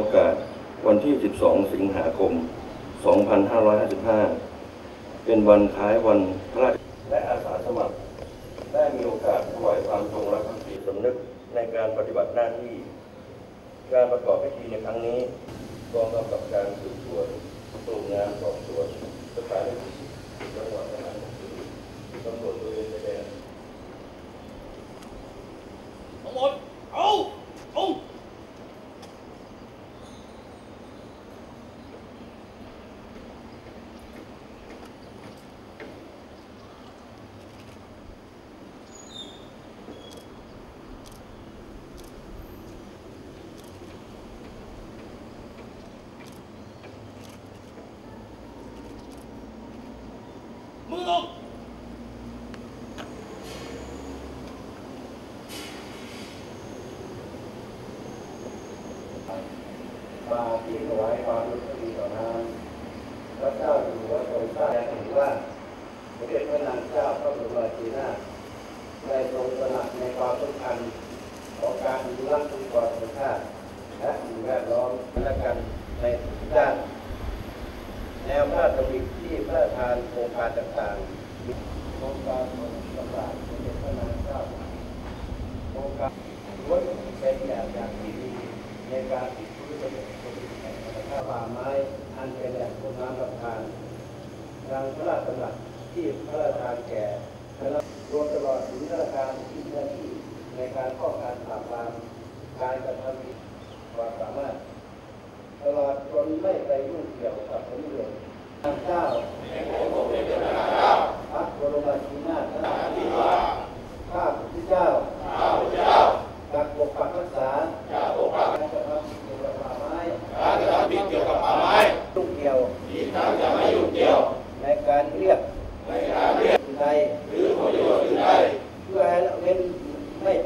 โอกาสวันที่ 12 สิงหาคม 2555 เป็นวันคล้ายวันพระราชและอาสาสมัคร ได้มีโอกาสถวายความจงรักภักดีสำนึกในการปฏิบัติหน้าที่ การประกอบพิธีในครั้งนี้กองกำกับการสืบสวนกลุ่มงานสอบสวนสถานีจังหวัดนครปฐมตำรวจตระเวนชายแดนทั้งหมดเอาเอา ลงมาที่ถวายความรู้สึกดีต่อน้ำพระเจ้าอยู่หัวทรงทราบเห็นว่าสมเด็จพระนางเจ้าพระบรมราชินีนาได้ทรงตระหนักในความสำคัญของการอนุรักษ์ทรัพยากรธรรมชาติและสิ่งแวดล้อมและกันในทุกด้าน แนวพระราชดำริที่พระราชทานโครง การต่างๆมีโครงการของสำราญสมเด็จพระนางเจ้าโครงการล้วนเป็นแบบอย่างที่ดีในการติดพื้นระบบสมดุลแห่งธรรมชาป่าไม้อันเป็นแหล่งต้นน้ำลำธารดังพระราชดำรัสที่พระราชทานแก่รวมตลอดถึงราชการที่หน้าที่ในการป้องกันปราบปรามการกระทำผิดความสามารถ ตลอดจนไม่ไปยุ่งเกี่ยวกับผลประโยชน์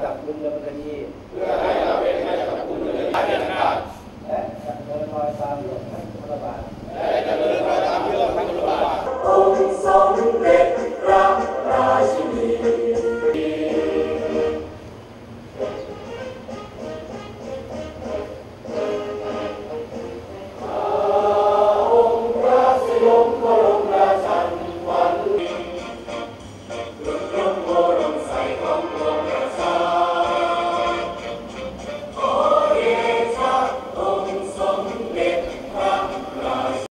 จับกลุ่มดำเนินคดีเพื่อให้เราเป็นไม่จับกลุ่มดำเนินคดี